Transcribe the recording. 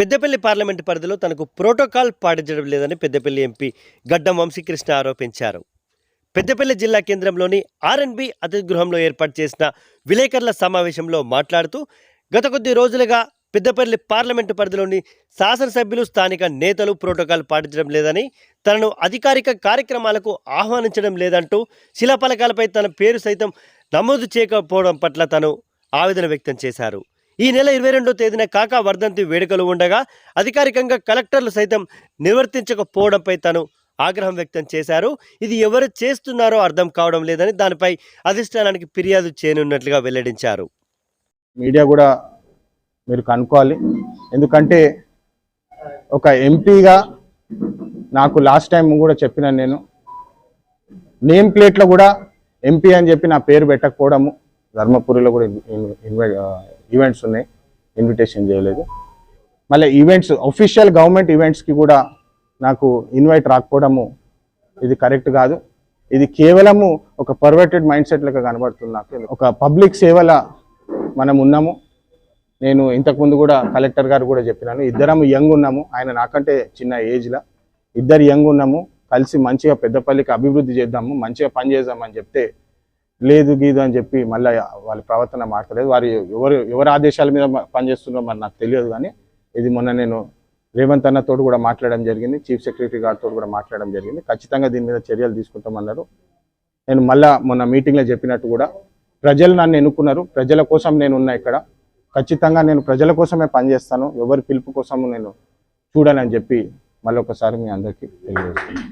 Peddapalli parliament పరిధిలో తనకు protocol పాటించడం లేదని పెద్దపల్లి ఎంపీ గడ్డం వంశీకృష్ణ ఆరోపించారు. పెద్దపల్లి జిల్లా కేంద్రంలోని ఆర్ఎన్బి అతిథి గృహంలో ఏర్పాటు చేసిన విలేకరుల సమావేశంలో మాట్లాడుతూ గత కొద్ది రోజులుగా పెద్దపల్లి పార్లమెంటు పరిధిలోని శాసనసభ్యులు స్థానిక నేతలు ప్రోటోకాల్ పాటించడం లేదని తనను అధికారిక కార్యక్రమాలకు ఆహ్వానించడం లేదంటూ శిలాఫలకాలపై తన పేరు సైతం నమోదు చేయకపోవడం పట్ల తను ఆవేదన వ్యక్తం చేశారు. ఈ నెల ఇరవై రెండో తేదీన కాకా వర్ధంతి వేడుకలు ఉండగా అధికారికంగా కలెక్టర్లు సైతం నిర్వర్తించకపోవడంపై తను ఆగ్రహం వ్యక్తం చేశారు. ఇది ఎవరు చేస్తున్నారో అర్థం కావడం లేదని దానిపై అధిష్టానానికి ఫిర్యాదు చేయనున్నట్లుగా వెల్లడించారు. మీడియా కూడా మీరు కనుక్కోవాలి. ఎందుకంటే ఒక ఎంపీగా నాకు లాస్ట్ టైం కూడా చెప్పిన నేను. నేమ్ ప్లేట్లో కూడా ఎంపీ అని చెప్పి నా పేరు పెట్టకపోవడము ధర్మపురిలో కూడా ఇన్వై ఈవెంట్స్ ఉన్నాయి. ఇన్విటేషన్ చేయలేదు. మళ్ళీ ఈవెంట్స్ అఫీషియల్ గవర్నమెంట్ ఈవెంట్స్కి కూడా నాకు ఇన్వైట్ రాకపోవడము ఇది కరెక్ట్ కాదు. ఇది కేవలము ఒక పర్వర్టెడ్ మైండ్ సెట్ లెక్క కనబడుతుంది నాకు. ఒక పబ్లిక్ సేవల మనం ఉన్నాము. నేను ఇంతకుముందు కూడా కలెక్టర్ గారు కూడా చెప్పినాను. ఇద్దరము యంగ్ ఉన్నాము. ఆయన నాకంటే చిన్న ఏజ్లో ఇద్దరు యంగ్ ఉన్నాము. కలిసి మంచిగా పెద్దపల్లికి అభివృద్ధి చేద్దాము మంచిగా పని చేద్దామని చెప్తే లేదు గీదు అని చెప్పి మళ్ళీ వాళ్ళ ప్రవర్తన మార్చలేదు వారు ఎవరు ఎవరి ఆదేశాల మీద పనిచేస్తున్నారో మరి నాకు తెలియదు కానీ ఇది మొన్న నేను రేవంత్ అన్నతో కూడా మాట్లాడడం జరిగింది. చీఫ్ సెక్రటరీ గారితో కూడా మాట్లాడడం జరిగింది. ఖచ్చితంగా దీని మీద చర్యలు తీసుకుంటామన్నారు నేను మళ్ళా మొన్న మీటింగ్లో చెప్పినట్టు కూడా ప్రజలు నన్ను ఎన్నుకున్నారు. ప్రజల కోసం నేను ఉన్నా ఇక్కడ. ఖచ్చితంగా నేను ప్రజల కోసమే పనిచేస్తాను. ఎవరి పిలుపు కోసం నేను చూడాలని చెప్పి మళ్ళీ ఒకసారి మీ అందరికీ తెలియజేస్తున్నాను.